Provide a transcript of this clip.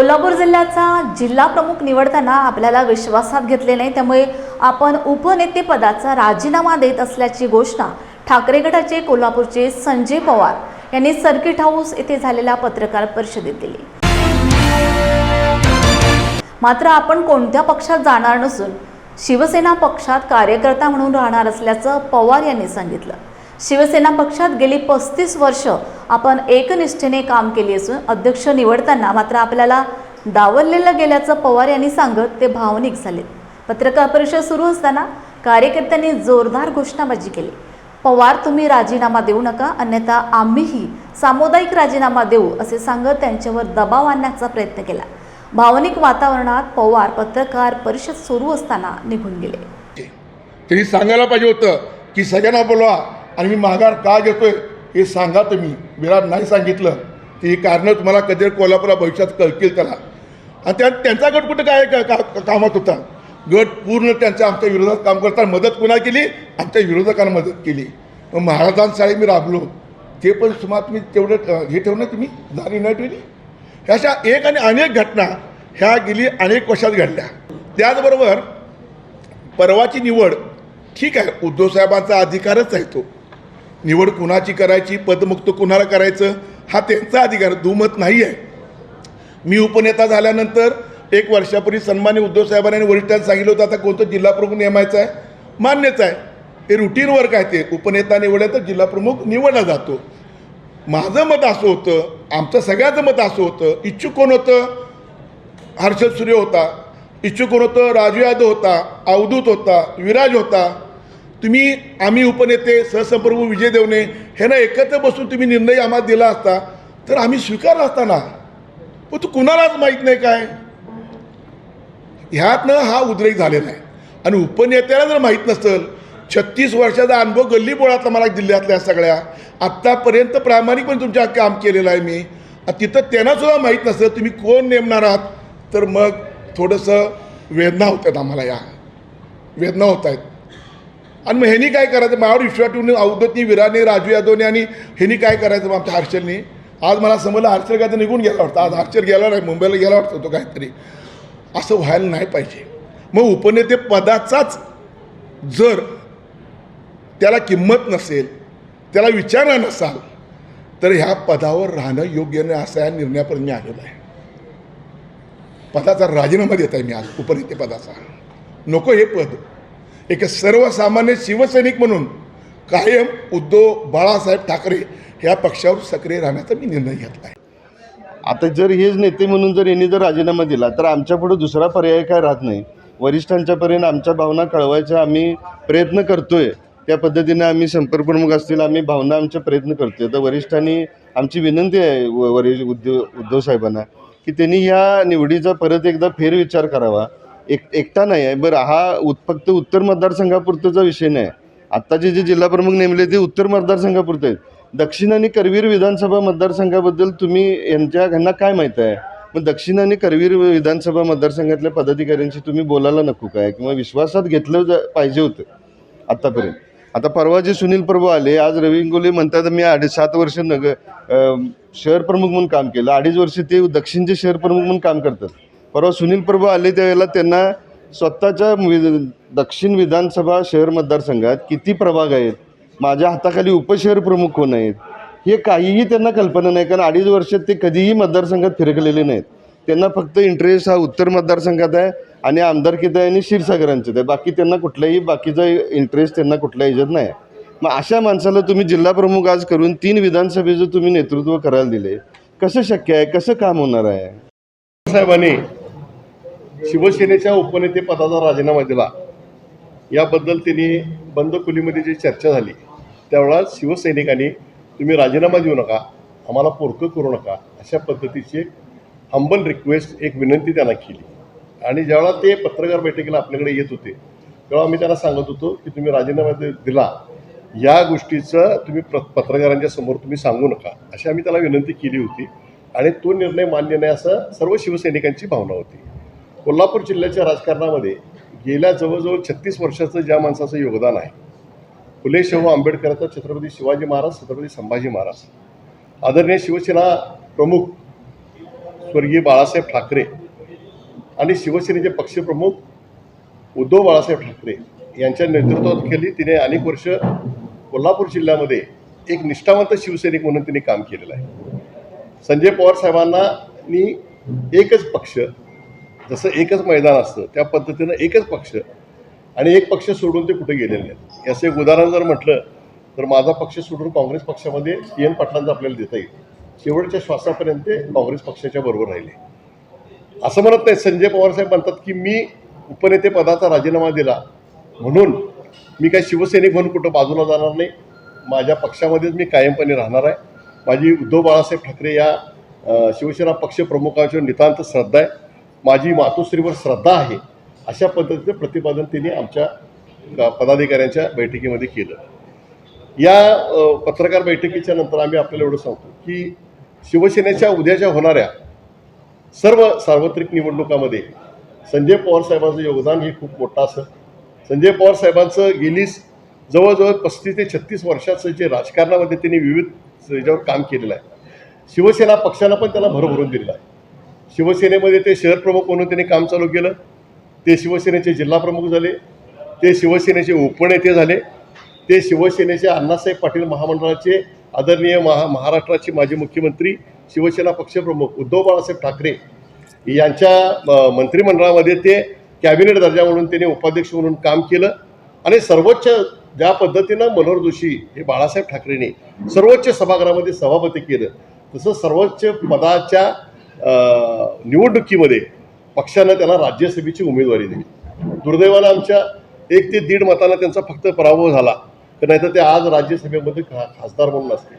कोल्हापूर जिल्ह्याचा जिल्हा प्रमुख निवडताना आपल्याला विश्वासात घेतले नाही. त्यामुळे आपण उपनेतेपदाचा राजीनामा देत असल्याची घोषणा ठाकरे गटाचे कोल्हापूरचे संजय पवार यांनी सर्किट हाऊस येथे झालेल्या पत्रकार परिषदेत दिली. मात्र आपण कोणत्या पक्षात जाणार नसून शिवसेना पक्षात कार्यकर्ता म्हणून राहणार असल्याचं पवार यांनी सांगितलं. शिवसेना पक्षात गेली पस्तीस वर्ष आपण एकनिष्ठेने काम केली असून अध्यक्ष निवडताना मात्र आपल्याला डावललेलं गेल्याचं पवार यांनी सांगत ते भावनिक झाले. पत्रकार परिषद सुरू असताना कार्यकर्त्यांनी जोरदार घोषणाबाजी केली. पवार तुम्ही राजीनामा देऊ नका अन्यथा आम्हीही सामुदायिक राजीनामा देऊ असे सांगत त्यांच्यावर दबाव आणण्याचा प्रयत्न केला. भावनिक वातावरणात पवार पत्रकार परिषद सुरू असताना निघून गेले. त्यांनी सांगायला पाहिजे होतं की सगळ्यांना बोलवा आणि मी माघार का घेतोय हे सांगा तुम्ही. विराट नाही सांगितलं. की कारणं तुम्हाला कधी कोल्हापूरला भविष्यात कळतील त्याला. आणि त्या त्यांचा गट कुठं काय का- का- कामात होता? गट पूर्ण त्यांच्या आमच्या विरोधात काम करताना मदत कुणा केली? आमच्या विरोधकांना मदत केली. मग महाराजांशाळी मी राबलो. ते पण सुमार तुम्ही तेवढं हे ठेवणं तुम्ही? जाणी नाही ठेवली? ह्या अशा एक आणि अनेक घटना ह्या गेली अनेक वर्षात घडल्या. त्याचबरोबर परवाची निवड ठीक आहे. उद्धव साहेबांचा अधिकारच आहे तो. निवड कुणाची करायची पदमुक्त कुणाला करायचं हा त्यांचा अधिकार दुमत नाही आहे मी उपनेता झाल्यानंतर एक वर्षापूर्वी सन्मान्य उद्धव साहेबांनी आणि वरिष्ठांनी सांगितलं होतं आता कोणतं जिल्हाप्रमुख नेमायचं आहे? मान्यच आहे. हे रुटीन वर्क आहे ते. उपनेता निवडलं तर जिल्हाप्रमुख निवडला जातो. माझं मत असं होतं आमचं सगळ्याचं मत असं होतं. इच्छुक कोण होतं? हर्षद सूर्य होता. इच्छुक कोण होतं? राजू यादव होता. अवधूत होता. विराज होता. तुम्ही आम्ही उपनेते सहसंप्रभू विजय देवणे ह्यांना एकत्र बसून तुम्ही निर्णय आम्हाला दिला असता तर आम्ही स्वीकारला असता ना? पण तू कुणालाच माहीत नाही काय? ह्यातनं हा उद्रेक झालेला आहे. आणि उपनेत्याला जर माहीत नसेल छत्तीस वर्षाचा अनुभव गल्ली बोळातला मला जिल्ह्यातल्या सगळ्या. आत्तापर्यंत प्रामाणिकपणे तुमच्या काम केलेलं आहे मी. तिथं त्यांना सुद्धा माहीत नसतं तुम्ही कोण नेमणार आहात? तर मग थोडंसं वेदना होत आहेत आम्हाला या. वेदना होत आहेत आणि मग ह्यांनी काय करायचं? माझ्यावर विश्वास ठेवून अवधतनी विराने राजू यादवने आणि ह्यांनी काय करायचं मग आमच्या हर्षलनी? आज मला समजलं हर्षल काय तर निघून गेला वाटतं. आज हर्षल गेला नाही मुंबईला गेला वाटतं तो काहीतरी. असं व्हायला नाही पाहिजे. मग उपनेते पदाचाच जर त्याला किंमत नसेल त्याला विचारणा नसाल तर ह्या पदावर राहणं योग्य नाही असा या निर्णयापर्यंत मी आलेला आहे. पदाचा राजीनामा देत आहे मी आज उपनेते पदाचा. नको हे पद. एक सर्वसामान्य शिवसैनिक म्हणून कायम उद्धव बाळासाहेब ठाकरे ह्या पक्षावर सक्रिय राहण्याचा मी निर्णय घेतला आहे. आता जर हेच नेते म्हणून जर यांनी जर राजीनामा दिला तर आमच्यापुढं दुसरा पर्याय काय राहत नाही? वरिष्ठांच्यापर्यंत आमच्या भावना कळवायचा आम्ही प्रयत्न करतोय. त्या पद्धतीने आम्ही संपर्क प्रमुख असतील आम्ही भावना आमचे प्रयत्न करतोय. तर वरिष्ठांनी आमची विनंती आहे व- उद्धव उद्धव साहेबांना की त्यांनी ह्या निवडीचा परत एकदा फेरविचार करावा. एक एकटा नाही आहे. बरं हा उत् फक्त उत्तर मतदारसंघापुरताचा विषय नाही. आत्ताचे जे जिल्हा प्रमुख नेमले ते उत्तर मतदारसंघापुरते आहेत. दक्षिण आणि करवीर विधानसभा मतदारसंघाबद्दल तुम्ही यांच्या ह्यांना काय माहीत आहे? मग दक्षिण आणि करवीर विधानसभा मतदारसंघातल्या पदाधिकाऱ्यांशी तुम्ही बोलायला नको काय? किंवा विश्वासात घेतलं जा पाहिजे होतं आत्तापर्यंत आता परवा जे सुनील प्रभू आले आज रवी म्हणतात मी अडीच सात वर्ष नग शहर प्रमुख म्हणून काम केलं. अडीच वर्ष ते दक्षिणचे शहर प्रमुख म्हणून काम करतात. परवा सुनील प्रभू आले त्यावेळेला त्यांना स्वतःच्या वि- दक्षिण विधानसभा शहर मतदारसंघात किती प्रभाग आहेत? माझ्या हाताखाली उपशहर प्रमुख कोण आहेत? हे काहीही त्यांना कल्पना नाही कारण अडीच वर्षात ते कधीही मतदारसंघात फिरकलेले नाहीत. त्यांना फक्त इंटरेस्ट हा उत्तर मतदारसंघात आहे आणि आमदारकीत आहे आणि क्षीरसागरांच्यात आहे बाकी त्यांना कुठल्याही बाकीचा इंटरेस्ट त्यांना कुठल्या ह्याच्यात नाही. मग अशा माणसाला तुम्ही जिल्हाप्रमुख आज करून तीन विधानसभेचं तुम्ही नेतृत्व करायला दिले. कसं शक्य आहे? कसं काम होणार आहे? साहेबांनी शिवसेनेच्या उपनेते पदाचा राजीनामा दिला. याबद्दल त्यांनी बंद खोलीमध्ये जी चर्चा झाली त्यावेळा शिवसैनिकांनी तुम्ही राजीनामा देऊ नका आम्हाला पोरकं करू नका अशा पद्धतीची एक हंबल रिक्वेस्ट एक विनंती त्यांना केली. आणि ज्यावेळा ते पत्रकार बैठकीला आपल्याकडे येत होते तेव्हा आम्ही त्यांना सांगत होतो की तुम्ही राजीनामा दिला. या गोष्टीचं तुम्ही प्र पत्रकारांच्या समोर तुम्ही सांगू नका अशी आम्ही त्याला विनंती केली होती. आणि तो निर्णय मान्य नाही असं सर्व शिवसैनिकांची भावना होती. कोल्हापूर जिल्ह्याच्या राजकारणामध्ये गेल्या जवळजवळ छत्तीस वर्षाचं ज्या माणसाचं योगदान आहे फुले शाहू आंबेडकरांचा छत्रपती शिवाजी महाराज छत्रपती संभाजी महाराज. आदरणीय शिवसेना प्रमुख स्वर्गीय बाळासाहेब ठाकरे आणि शिवसेनेचे पक्षप्रमुख उद्धव बाळासाहेब ठाकरे यांच्या नेतृत्वाखाली तिने अनेक वर्ष कोल्हापूर जिल्ह्यामध्ये एक निष्ठावंत शिवसैनिक म्हणून तिने काम केलेलं आहे. संजय पवार साहेबांना एकच पक्ष जसं एकच मैदान असतं. त्या पद्धतीनं एकच पक्ष आणि एक पक्ष सोडून ते कुठे गेलेले नाहीत. याचं एक उदाहरण जर म्हटलं तर माझा पक्ष सोडून काँग्रेस पक्षामध्ये सी एन पाटलांचं आपल्याला देता येईल. शेवटच्या श्वासापर्यंत ते काँग्रेस पक्षाच्या बरोबर राहिले. असं म्हणत नाही संजय पवार साहेब म्हणतात की मी उपनेते पदाचा राजीनामा दिला म्हणून मी काही शिवसैनिक म्हणून कुठं बाजूला जाणार नाही. माझ्या पक्षामध्येच मी कायमपणे राहणार आहे. माझी उद्धव बाळासाहेब ठाकरे या शिवसेना पक्षप्रमुखांच्यावर नितांत श्रद्धा आहे. माझी मातोश्रीवर श्रद्धा आहे अशा पद्धतीचं प्रतिपादन त्यांनी आमच्या पदाधिकाऱ्यांच्या बैठकीमध्ये केलं. या पत्रकार बैठकीच्या नंतर आम्ही आपल्याला एवढं सांगतो की शिवसेनेच्या उद्याच्या होणाऱ्या सर्व सार्वत्रिक निवडणुकामध्ये संजय पवार साहेबांचं योगदान हे खूप मोठं असं संजय पवार साहेबांचं गेली जवळजवळ पस्तीस ते छत्तीस वर्षाचं जे राजकारणामध्ये त्यांनी विविध याच्यावर काम केलेलं आहे. शिवसेना पक्षानं पण त्यांना भरभरून दिलेलं आहे. शिवसेनेमध्ये ते शहर प्रमुख म्हणून त्यांनी काम चालू केलं. ते शिवसेनेचे जिल्हा प्रमुख झाले. ते शिवसेनेचे उपनेते झाले. ते शिवसेनेचे अण्णासाहेब पाटील महामंडळाचे आदरणीय महा महाराष्ट्राचे माजी मुख्यमंत्री शिवसेना पक्षप्रमुख उद्धव बाळासाहेब ठाकरे यांच्या मंत्रिमंडळामध्ये ते कॅबिनेट दर्जा म्हणून त्यांनी उपाध्यक्ष म्हणून काम केलं. आणि सर्वोच्च ज्या पद्धतीनं मनोहर जोशी हे बाळासाहेब ठाकरेंनी सर्वोच्च सभागृहामध्ये सभापती केलं. तसं सर्वोच्च पदाच्या निवडणुकीमध्ये पक्षानं त्यांना राज्यसभेची उमेदवारी दिली. दुर्दैवानं आमच्या एक ते दीड मताला त्यांचा फक्त पराभव झाला. तर नाहीतर ते आज राज्यसभेमध्ये खा खासदार म्हणून असते